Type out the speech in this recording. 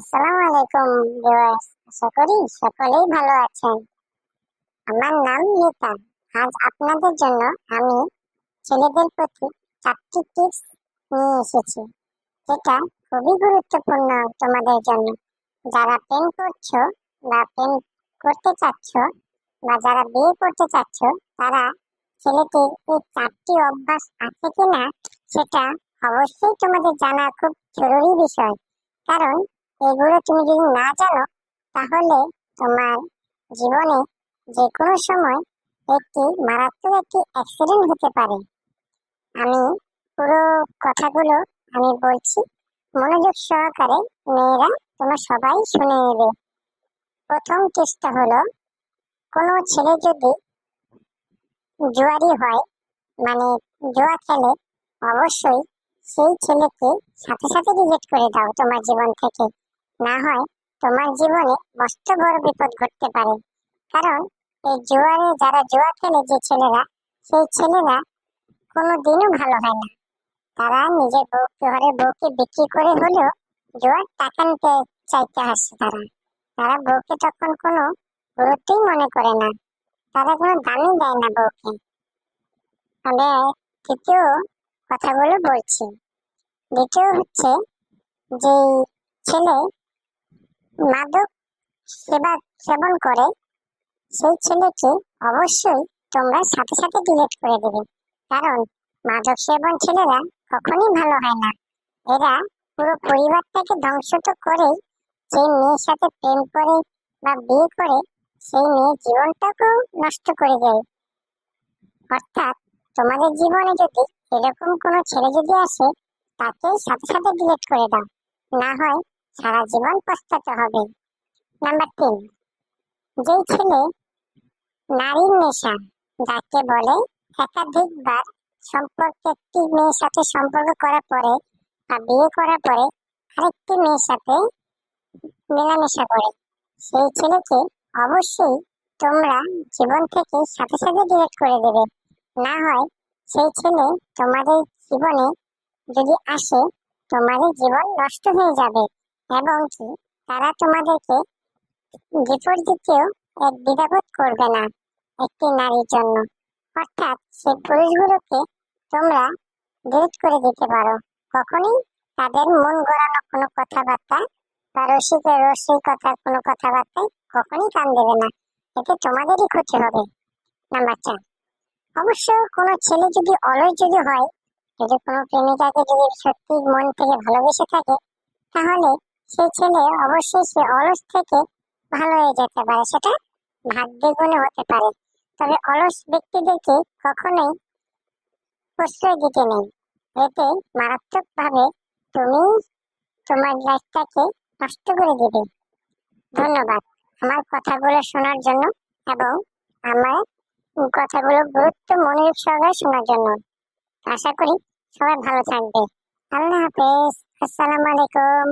আসসালামু আলাইকুম ভিউয়ার্স আশা করি সকলেই ভালো আছেন। আমার নাম নিতা। আজ আপনাদের জন্য আমি ছেলেদের প্রতি চারটি টিপস নিয়ে এসেছি। যেটা খুবই গুরুত্বপূর্ণ তোমাদের জন্য। যারা প্রেম করছ বা প্রেম করতে চাচ্ছ বা যারা বিয়ে করতে চাচ্ছ, তারা ছেলেটির এই চারটি অভ্যাস আছে কিনা, সেটা অবশ্যই তোমাদের জানা খুব জরুরি বিষয়। কারণ এগুলো তুমি যদি না জানো, তাহলে তোমার জীবনে যে কোনো সময় একটি মারাত্মক একটি অ্যাক্সিডেন্ট হতে পারে। আমি পুরো কথাগুলো আমি বলছি, মনোযোগ সহকারে মেয়েরা তোমরা সবাই শুনে নেবে। প্রথম টেস্টটা হলো, কোনো ছেলে যদি জুয়ারি হয় মানে জুয়া খেলে, অবশ্যই সেই ছেলেকে সাথে সাথে রিজেক্ট করে দাও তোমার জীবন থেকে। না হয় তোমার জীবনে মস্ত বড় বিপদ ঘটতে পারে। কারণ এই জুয়ারে যারা জুয়া খেলে যে ছেলেরা, সেই ছেলেরা কোনো দিনও ভালো হয় না। তারা নিজের বউ ঘরের বউকে বিক্রি করে হলেও জুয়ার টাকা নিতে চাইতে আসে তারা। তারা বউকে তখন কোনো গুরুত্বই মনে করে না। তারা কোনো দামই দেয় না বউকে। তবে তৃতীয় কথাগুলো বলছি। দ্বিতীয় হচ্ছে যে ছেলে মাদক সেবা সেবন করে, সেই ছেলেকে অবশ্যই তোমরা সাথে সাথে ডিলেট করে দেবে। কারণ মাদক সেবন ছেলেরা কখনই ভালো হয় না। এরা পুরো পরিবারটাকে ধ্বংস তো করেই যে মেয়ের সাথে প্রেম করে বা বিয়ে করে সেই মেয়ের জীবনটাকেও নষ্ট করে দেয়। অর্থাৎ তোমাদের জীবনে যদি এরকম কোনো ছেলে যদি আসে তাকে সাথে সাথে ডিলেট করে দাও। না হয় সারা জীবন পস্তাতে হবে। নাম্বার তিন যেই ছেলে নারীর নেশা, যাকে বলে একাধিকবার সম্পর্ক একটি মেয়ের সাথে সম্পর্ক করার পরে বা বিয়ে করার পরে আরেকটি মেয়ের সাথে মেলামেশা করে। সেই ছেলেকে অবশ্যই তোমরা জীবন থেকে সাথে সাথে ডিলিট করে দেবে। না হয় সেই ছেলে তোমাদের জীবনে যদি আসে, তোমাদের জীবন নষ্ট হয়ে যাবে। এবং কি তারা তোমাদেরকে বিপর্যিতেও এক দ্বিধাবোধ করবে না একটি নারীর জন্য। অর্থাৎ সেই পুরুষগুলোকে তোমরা ডিলিট করে দিতে পারো। কখনই তাদের মন গড়ানো কোনো কথাবার্তা বা রসিকের রসিকতার কোনো কথাবার্তায় কখনই কান দেবে না। এতে তোমাদেরই ক্ষতি হবে। নাম্বার চার, অবশ্য কোনো ছেলে যদি অলস যদি হয়, যদি কোনো প্রেমিকাকে যদি সত্যি মন থেকে ভালোবেসে থাকে, তাহলে সেই ছেলে অবশ্যই সে অলস থেকে ভালো হয়ে যেতে পারে, সেটা ভাগ্যে গুণে হতে পারে। তবে অলস ব্যক্তিদেরকে কখনোই প্রশ্রয় দিতে নেই। এতে মারাত্মকভাবে তুমি তোমার লাইফটাকে নষ্ট করে দিবে। ধন্যবাদ আমার কথাগুলো শোনার জন্য এবং আমার কথাগুলো গুরুত্ব মনোযোগ সহকারে শোনার জন্য। আশা করি সবাই ভালো থাকবে। আল্লাহ হাফেজ। আসসালামু আলাইকুম।